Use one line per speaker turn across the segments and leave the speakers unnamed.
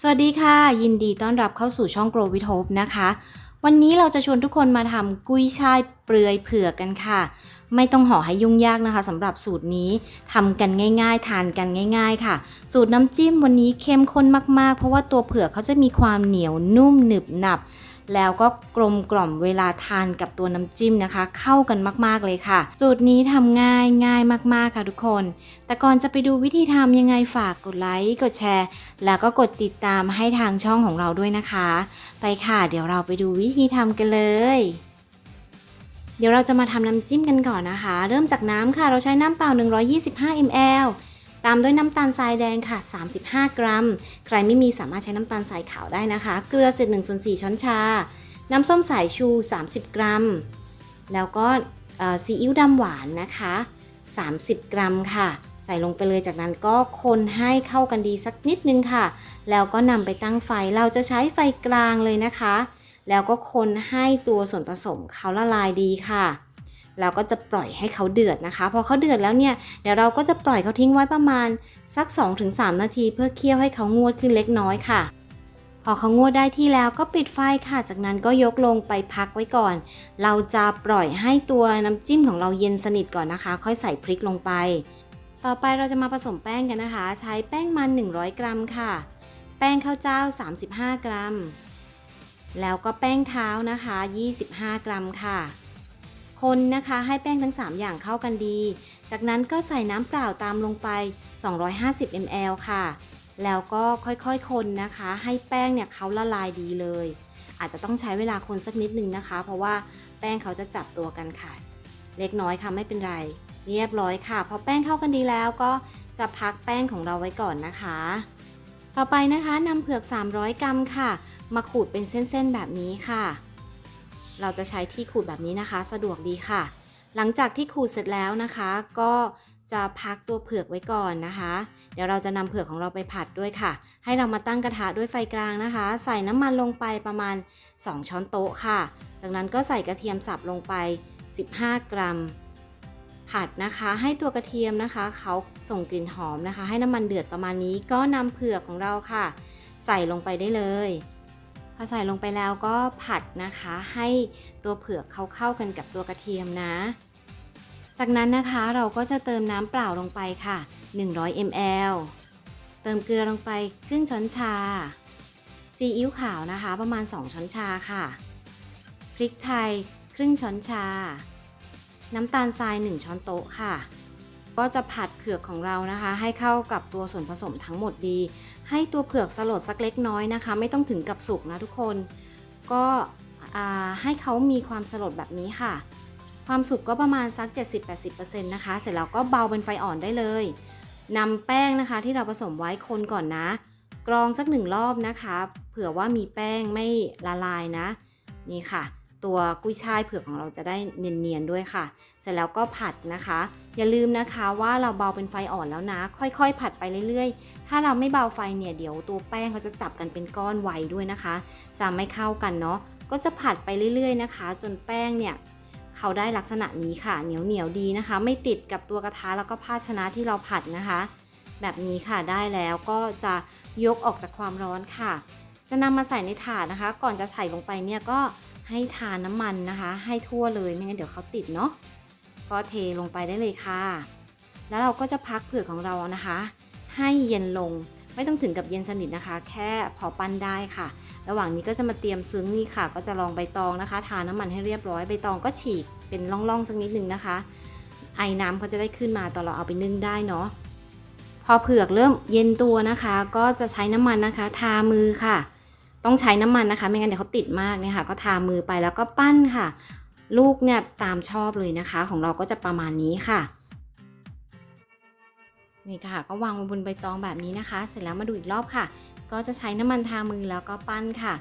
สวัสดีค่ะ ยินดีต้อนรับเข้าสู่ช่อง Grow with Hope นะคะ วันนี้เราจะชวนทุกคนมาทำกุ้ยช่ายเปลือยเผือกกันค่ะ ไม่ต้องห่อให้ยุ่งยากนะคะสำหรับสูตรนี้ทำกันง่าย ๆ ทานกันง่าย ๆ ค่ะ สูตรน้ำจิ้มวันนี้เข้มข้นมากๆ เพราะว่าตัวเผือกเขาจะมีความเหนียวนุ่มหนึบหนับ แล้วก็กลมกล่อมเวลาทานกับตัวน้ำจิ้มนะคะ เข้ากันมากๆเลยค่ะ สูตรนี้ทำง่ายง่ายมากๆค่ะทุกคน แต่ก่อนจะไปดูวิธีทำยังไงฝากกดไลค์กดแชร์ แล้วก็กดติดตามให้ทางช่องของเราด้วยนะคะ ไปค่ะ เดี๋ยวเราไปดูวิธีทำกันเลยเดี๋ยวเราจะมาทำน้ำจิ้มกันก่อนนะคะ เริ่มจากน้ำค่ะ เราใช้น้ำเปล่า 125 ml ตามด้วยน้ำตาลทรายแดงค่ะ 35 กรัม ใครไม่มีสามารถใช้น้ำตาลทรายขาวได้นะคะ เกลือเศษ1ส่วน4ช้อนชา น้ำส้มสายชู 30 กรัม แล้วก็ซีอิ๊วดำหวานนะคะ 30 กรัมค่ะ ใส่ลงไปเลยจากนั้นก็คนให้เข้ากันดีสักนิดนึงค่ะ แล้วก็นำไปตั้งไฟ เราจะใช้ไฟกลางเลยนะคะ แล้วก็คนให้ตัวส่วนผสมเขาละลายดีค่ะ แล้วก็จะปล่อยให้เขาเดือดนะคะ พอเขาเดือดแล้วเนี่ยเดี๋ยวเราก็จะปล่อยเขาทิ้งไว้ประมาณสัก 2-3 นาที เพื่อเคี่ยวให้เขางวดขึ้นเล็กน้อยค่ะ พอเขางวดได้ที่แล้วก็ปิดไฟค่ะ จากนั้นก็ยกลงไปพักไว้ก่อน เราจะปล่อยให้ตัวน้ำจิ้มของเราเย็นสนิทก่อนนะคะ ค่อยใส่พริกลงไป ต่อไปเราจะมาผสมแป้งกันนะคะ ใช้แป้งมัน 100 กรัมค่ะ แป้งข้าวเจ้า 35 กรัม แล้วก็แป้งเท้านะคะ 25 กรัมค่ะ คนนะคะให้แป้งทั้ง 3 อย่างเข้ากันดี จากนั้นก็ใส่น้ำเปล่าตามลงไป 250 ml ค่ะ แล้วก็ค่อยๆคนนะคะ ให้แป้งเนี่ยเขาละลายดีเลย อาจจะต้องใช้เวลาคนสักนิดนึงนะคะ เพราะว่าแป้งเขาจะจับตัวกันค่ะ เล็กน้อยค่ะไม่เป็นไร เรียบร้อยค่ะ พอแป้งเข้ากันดีแล้วก็จะพักแป้งของเราไว้ก่อนนะคะ ต่อไปนะคะนำเผือก 300 กรัมค่ะ มาขูดเป็นเส้นๆแบบนี้ค่ะ เราจะใช้ที่ขูดแบบนี้นะคะ สะดวกดีค่ะ หลังจากที่ขูดเสร็จแล้วนะคะ ก็จะพักตัวเผือกไว้ก่อนนะคะ เดี๋ยวเราจะนำเผือกของเราไปผัดด้วยค่ะ ให้เรามาตั้งกระทะด้วยไฟกลางนะคะ ใส่น้ำมันลงไปประมาณ 2 ช้อนโต๊ะค่ะ จากนั้นก็ใส่กระเทียมสับลงไป 15 กรัม ผัดนะคะ ให้ตัวกระเทียมนะคะเขาส่งกลิ่นหอมนะคะ ให้น้ำมันเดือดประมาณนี้ก็นำเผือกของเราค่ะ ใส่ลงไปได้เลย พอใส่ลงไปแล้วก็ผัดนะคะให้ตัวเผือกเขาเข้ากันกับตัวกระเทียมนะ จากนั้นนะคะเราก็จะเติมน้ำเปล่าลงไปค่ะ 100 ml เติมเกลือลงไปครึ่งช้อนชา ซีอิ๊วขาวนะคะ ประมาณ 2 ช้อนชาค่ะ พริกไทยครึ่งช้อนชา น้ำตาลทราย 1 ช้อนโต๊ะค่ะ ก็จะผัดเผือกของเรานะคะ ให้เข้ากับตัวส่วนผสมทั้งหมดดี ให้ตัวเผือกสลดสักเล็กน้อยนะคะ ไม่ต้องถึงกับสุกนะทุกคน ก็ให้เขามีความสลดแบบนี้ค่ะ ความสุกก็ประมาณสัก 70-80%นะคะ เสร็จแล้วก็เบาเป็นไฟอ่อนได้เลยนำแป้งนะคะที่เราผสมไว้คนก่อนนะ กรองสักหนึ่งรอบนะคะ เผื่อว่ามีแป้งไม่ละลายนะ นี่ค่ะ ตัวกุ้ยช่ายเผือกของเราจะได้เนียนๆด้วยค่ะ เสร็จแล้วก็ผัดนะคะ อย่าลืมนะคะว่าเราเบาเป็นไฟอ่อนแล้วนะ ค่อยๆ ผัดไปเรื่อยๆ ถ้าเราไม่เบาไฟเนี่ยเดี๋ยวตัวแป้งเขาจะจับกันเป็นก้อนไวด้วยนะคะ จะไม่เข้ากันเนาะ ก็จะผัดไปเรื่อยๆนะคะ จนแป้งเนี่ยเขาได้ลักษณะนี้ค่ะเหนียวเหนียวดีนะคะ ไม่ติดกับตัวกระทะแล้วก็ภาชนะที่เราผัดนะคะ แบบนี้ค่ะได้แล้วก็จะยกออกจากความร้อนค่ะ จะนำมาใส่ในถาดนะคะ ก่อนจะใส่ลงไปเนี่ยก็ ให้ทานน้ำมันนะคะ ให้ทั่วเลยไม่งั้นเดี๋ยวเขาติดเนาะก็เทลงไปได้เลยค่ะ แล้วเราก็จะพักเผือกของเรานะคะ ให้เย็นลงไม่ต้องถึงกับเย็นสนิทนะคะ แค่พอปั้นได้ค่ะ ระหว่างนี้ก็จะมาเตรียมซึ้งนี่ค่ะ ก็จะลองใบตองนะคะ ทาน้ำมันให้เรียบร้อยใบตองก็ฉีกเป็นร่องๆสักนิดนึงนะคะ ไอ้น้ำเขาจะได้ขึ้นมาตอนเราเอาไปนึ่งได้เนาะพอเผือกเริ่มเย็นตัวนะคะ ก็จะใช้น้ำมันนะคะ ทามือค่ะ ต้องใช้น้ำมันนะคะ ไม่งั้นเดี๋ยวเขาติดมากเนี่ยค่ะ ก็ทามือไปแล้วก็ปั้นค่ะ ลูกเนี่ยตามชอบเลยนะคะ ของเราก็จะประมาณนี้ค่ะนี่ค่ะ ก็วางบนใบตองแบบนี้นะคะ เสร็จแล้วมาดูอีกรอบค่ะ ก็จะใช้น้ำมันทามือแล้วก็ปั้นค่ะ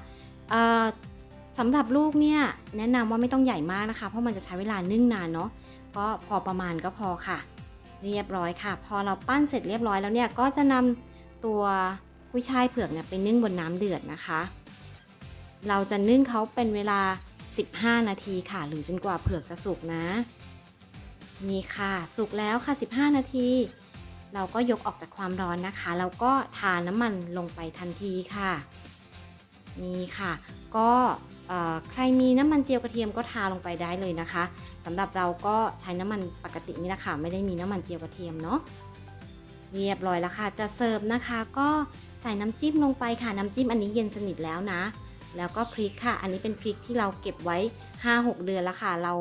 สำหรับลูกเนี่ยแนะนำว่าไม่ต้องใหญ่มากนะคะ เพราะมันจะใช้เวลานึ่งนานเนาะก็พอประมาณก็พอค่ะ เรียบร้อยค่ะ พอเราปั้นเสร็จเรียบร้อยแล้วเนี่ยก็จะนำตัว กุ้ยช่ายเผือกเนี่ยไปนึ่งบนน้ำเดือดนะคะ เราจะนึ่งเขาเป็นเวลา 15 นาทีค่ะ หรือจนกว่าเผือกจะสุกนะ นี่ค่ะ สุกแล้วค่ะ 15 นาที เราก็ยกออกจากความร้อนนะคะ แล้วก็ทาน้ำมันลงไปทันทีค่ะ นี่ค่ะ ก็ใครมีน้ำมันเจียวกระเทียมก็ทาลงไปได้เลยนะคะสำหรับเราก็ใช้น้ำมันปกตินี่แหละค่ะ ไม่ได้มีน้ำมันเจียวกระเทียมเนาะ เรียบร้อยแล้วค่ะ จะเสิร์ฟนะคะ ก็ใส่น้ำจิ้มลงไปค่ะ น้ำจิ้มอันนี้เย็นสนิทแล้วนะ แล้วก็พริกค่ะ อันนี้เป็นพริกที่เราเก็บไว้ 5-6 เดือนแล้วค่ะ เรา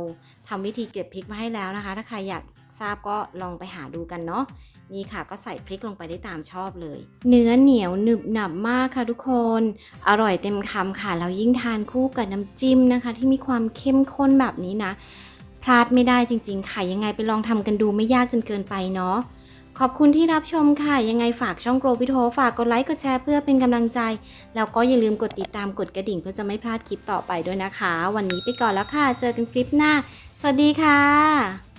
ทำวิธีเก็บพริกมาให้แล้วนะคะ ถ้าใครอยากทราบก็ลองไปหาดูกันเนาะนี่ค่ะก็ใส่พริกลงไปได้ตามชอบเลย เนื้อเหนียวหนึบหนับมากค่ะทุกคน อร่อยเต็มคำค่ะแล้วยิ่งทานคู่กับน้ำจิ้มนะคะ ที่มีความเข้มข้นแบบนี้นะ พลาดไม่ได้จริง ๆ ค่ะยังไงไปลองทำกันดูไม่ยากจนเกินไปเนาะ ขอบคุณที่รับชมค่ะ ยังไงฝากช่องโกรวิโทฝากกดไลค์กดแชร์เพื่อเป็นกำลังใจ แล้วก็อย่าลืมกดติดตามกดกระดิ่งเพื่อจะไม่พลาดคลิปต่อไปด้วยนะคะ วันนี้ไปก่อนแล้วค่ะ เจอกันคลิปหน้า สวัสดีค่ะ